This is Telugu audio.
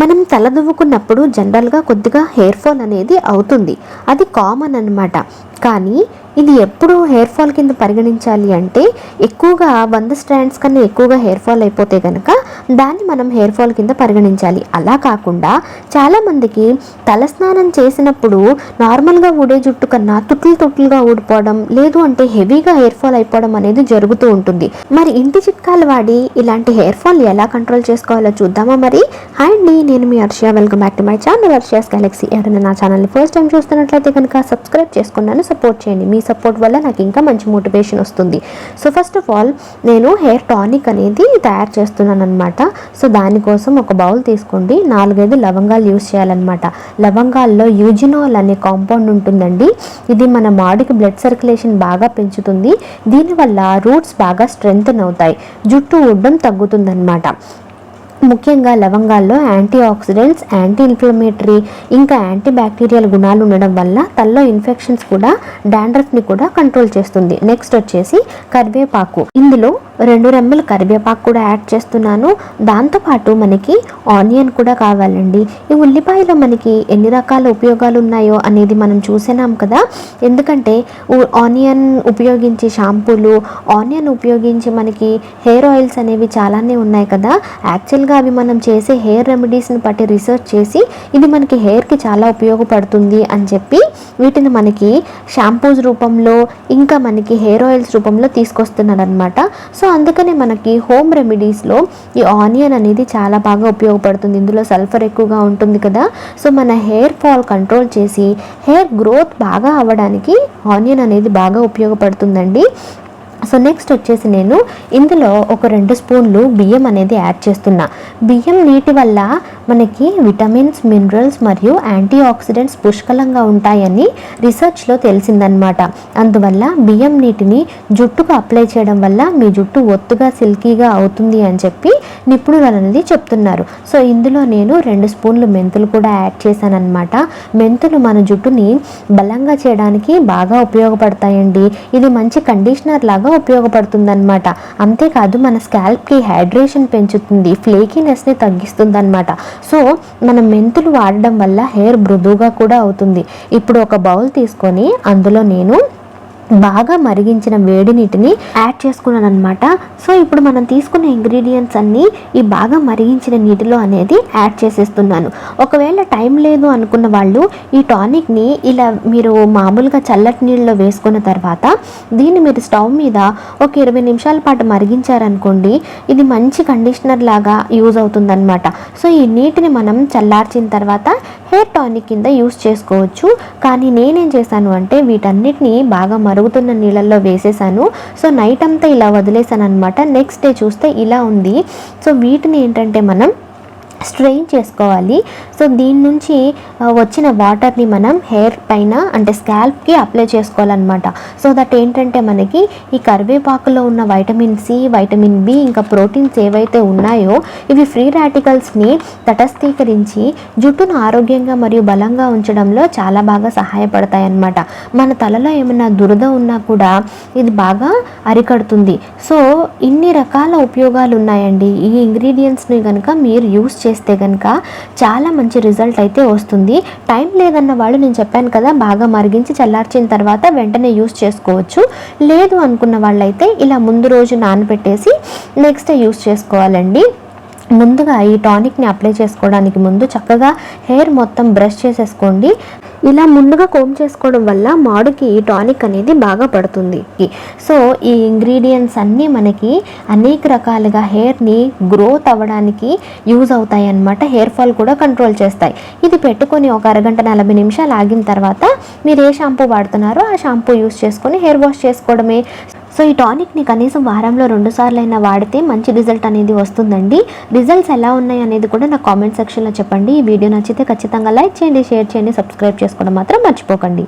మనం తల దువ్వుకున్నప్పుడు జనరల్గా కొద్దిగా హెయిర్ ఫాల్ అనేది అవుతుంది. అది కామన్ అన్నమాట. కానీ ఇది ఎప్పుడు హెయిర్ ఫాల్ కింద పరిగణించాలి అంటే ఎక్కువగా వంద స్ట్రాండ్స్ కన్నా ఎక్కువగా హెయిర్ ఫాల్ అయిపోతే కనుక దాన్ని మనం హెయిర్ ఫాల్ కింద పరిగణించాలి. అలా కాకుండా చాలామందికి తలస్నానం చేసినప్పుడు నార్మల్గా ఊడే జుట్టు కన్నా తుట్లు తుట్లుగా ఊడిపోవడం లేదు అంటే హెవీగా హెయిర్ ఫాల్ అయిపోవడం అనేది జరుగుతూ ఉంటుంది. మరి ఇంటి చిట్కాలు వాడి ఇలాంటి హెయిర్ ఫాల్ ఎలా కంట్రోల్ చేసుకోవాలో చూద్దామా మరి? హాయ్ అండి నేను మీ Arshiya welcome back to my channel Harshiya's Galaxy ఎవరైనా నా ఛానల్ని ఫస్ట్ టైం చూస్తున్నట్లయితే కనుక సబ్స్క్రైబ్ చేసుకున్నాను సపోర్ట్ చేయండి. మీ సపోర్ట్ వల్ల నాకు ఇంకా మంచి మోటివేషన్ వస్తుంది. సో ఫస్ట్ ఆఫ్ ఆల్ నేను హెయిర్ టానిక్ అనేది తయారు చేస్తున్నాను అనమాట సో దానికోసం ఒక బౌల్ తీసుకోండి. నాలుగైదు లవంగాలు యూస్ చేయాలన్నమాట. లవంగాల్లో యూజినోల్ అనే కాంపౌండ్ ఉంటుందండి. ఇది మన బాడీకి బ్లడ్ సర్క్యులేషన్ బాగా పెంచుతుంది. దీనివల్ల రూట్స్ బాగా స్ట్రెంగ్త్ అవుతాయి. జుట్టు ఉడ్డం తగ్గుతుందన్నమాట. ముఖ్యంగా లవంగాల్లో యాంటీ ఆక్సిడెంట్స్ యాంటీ ఇన్ఫ్లమేటరీ ఇంకా యాంటీ బ్యాక్టీరియల్ గుణాలు ఉండడం వల్ల తల్లో ఇన్ఫెక్షన్స్ కూడా డాండ్రఫ్ని కూడా కంట్రోల్ చేస్తుంది. నెక్స్ట్ వచ్చేసి కరివేపాకు. ఇందులో రెండు రెమ్మలు కరివేపాకు కూడా యాడ్ చేస్తున్నాను. దాంతోపాటు మనకి ఆనియన్ కూడా కావాలండి. ఈ ఉల్లిపాయలో మనకి ఎన్ని రకాల ఉపయోగాలు ఉన్నాయో అనేది మనం చూసినాం కదా. ఎందుకంటే ఆనియన్ ఉపయోగించి షాంపూలు ఆనియన్ ఉపయోగించి మనకి హెయిర్ ఆయిల్స్ అనేవి చాలానే ఉన్నాయి కదా. యాక్చువల్గా అవి మనం చేసే హెయిర్ రెమెడీస్ని బట్టి రీసెర్చ్ చేసి ఇది మనకి హెయిర్కి చాలా ఉపయోగపడుతుంది అని చెప్పి వీటిని మనకి షాంపూస్ రూపంలో ఇంకా మనకి హెయిర్ ఆయిల్స్ రూపంలో తీసుకొస్తున్నారనమాట సో అందుకనే మనకి హోమ్ రెమెడీస్లో ఈ ఆనియన్ అనేది చాలా బాగా ఉపయోగపడుతుంది. ఇందులో సల్ఫర్ ఎక్కువగా ఉంటుంది కదా. సో మన హెయిర్ ఫాల్ కంట్రోల్ చేసి హెయిర్ గ్రోత్ బాగా అవ్వడానికి ఆనియన్ అనేది బాగా ఉపయోగపడుతుందండి. సో నెక్స్ట్ వచ్చేసి నేను ఇందులో ఒక రెండు స్పూన్లు బియ్యం అనేది యాడ్ చేస్తున్నా. బియ్యం నీటి వల్ల మనకి విటమిన్స్ మినరల్స్ మరియు యాంటీ ఆక్సిడెంట్స్ పుష్కలంగా ఉంటాయని రీసెర్చ్లో తెలిసిందనమాట అందువల్ల బియ్యం నీటిని జుట్టుకు అప్లై చేయడం వల్ల మీ జుట్టు ఒత్తుగా సిల్కీగా అవుతుంది అని చెప్పి నిపుణులు అనేది చెప్తున్నారు. సో ఇందులో నేను రెండు స్పూన్లు మెంతులు కూడా యాడ్ చేశానన్నమాట. మెంతులు మన జుట్టుని బలంగా చేయడానికి బాగా ఉపయోగపడతాయండి. ఇది మంచి కండిషనర్ లాగా ఉపయోగపడుతుందన్నమాట. అంతేకాదు మన స్కాల్ప్కి హైడ్రేషన్ పెంచుతుంది ఫ్లేకీనెస్ని తగ్గిస్తుంది అనమాట సో మనం మెంతులు వాడడం వల్ల హెయిర్ మృదువుగా కూడా అవుతుంది. ఇప్పుడు ఒక బౌల్ తీసుకొని అందులో నేను బాగా మరిగించిన వేడి నీటిని యాడ్ చేసుకున్నాను అనమాట సో ఇప్పుడు మనం తీసుకున్న ఇంగ్రీడియంట్స్ అన్నీ ఈ బాగా మరిగించిన నీటిలో అనేది యాడ్ చేసేస్తున్నాను. ఒకవేళ టైం లేదు అనుకున్న వాళ్ళు ఈ టానిక్ని ఇలా మీరు మామూలుగా చల్లటి నీళ్ళలో వేసుకున్న తర్వాత దీన్ని మీరు స్టవ్ మీద ఒక ఇరవై నిమిషాల పాటు మరిగించారనుకోండి ఇది మంచి కండిషనర్ లాగా యూజ్ అవుతుందన్నమాట. సో ఈ నీటిని మనం చల్లార్చిన తర్వాత హెయిర్ టానిక్ కింద యూస్ చేసుకోవచ్చు. కానీ నేనేం చేశాను అంటే వీటన్నిటిని బాగా మరుగుతున్న నీళ్ళల్లో వేసేసాను. సో నైట్ అంతా ఇలా వదిలేసాను అనమాట నెక్స్ట్ డే చూస్తే ఇలా ఉంది. సో వీటిని ఏంటంటే మనం స్ట్రెయిన్ చేసుకోవాలి. సో దీని నుంచి వచ్చిన వాటర్ని మనం హెయిర్ పైన అంటే స్కాల్ప్కి అప్లై చేసుకోవాలన్నమాట. సో దట్ ఏంటంటే మనకి ఈ కరివేపాకులో ఉన్న వైటమిన్ సి వైటమిన్ బి ఇంకా ప్రోటీన్స్ ఏవైతే ఉన్నాయో ఇవి ఫ్రీ రాటికల్స్ని తటస్థీకరించి జుట్టును ఆరోగ్యంగా మరియు బలంగా ఉంచడంలో చాలా బాగా సహాయపడతాయి అన్నమాట మన తలలో ఏమైనా దురద ఉన్నా కూడా ఇది బాగా అరికడుతుంది. సో ఇన్ని రకాల ఉపయోగాలు ఉన్నాయండి. ఈ ఇంగ్రీడియంట్స్ని కనుక మీరు యూస్ చేస్తే కనుక చాలా మంచి రిజల్ట్ అయితే వస్తుంది. టైం లేదన్న వాళ్ళు నేను చెప్పాను కదా బాగా మరిగించి చల్లార్చిన తర్వాత వెంటనే యూస్ చేసుకోవచ్చు. లేదు అనుకున్న వాళ్ళైతే ఇలా ముందు రోజు నానబెట్టేసి నెక్స్ట్ డే యూస్ చేసుకోవాలండి. ముందుగా ఈ టానిక్ని అప్లై చేసుకోవడానికి ముందు చక్కగా హెయిర్ మొత్తం బ్రష్ చేసేసుకోండి. ఇలా ముందుగా కోమ్ చేసుకోవడం వల్ల మాడుకి ఈ టానిక్ అనేది బాగా పడుతుంది. సో ఈ ఇంగ్రీడియంట్స్ అన్నీ మనకి అనేక రకాలుగా హెయిర్ని గ్రోత్ అవ్వడానికి యూజ్ అవుతాయి అన్నమాట హెయిర్ ఫాల్ కూడా కంట్రోల్ చేస్తాయి. ఇది పెట్టుకొని ఒక అరగంట నలభై నిమిషాలు ఆగిన తర్వాత మీరు ఏ షాంపూ వాడుతున్నారో ఆ షాంపూ యూస్ చేసుకొని హెయిర్ వాష్ చేసుకోవడమే. సో ఈ టానిక్ని కనీసం వారంలో రెండు సార్లు అయినా వాడితే మంచి రిజల్ట్ అనేది వస్తుందండి. రిజల్ట్స్ ఎలా ఉన్నాయి అనేది కూడా నా కామెంట్ సెక్షన్లో చెప్పండి. ఈ వీడియో నచ్చితే ఖచ్చితంగా లైక్ చేయండి షేర్ చేయండి సబ్స్క్రైబ్ చేసుకోవడం మాత్రం మర్చిపోకండి.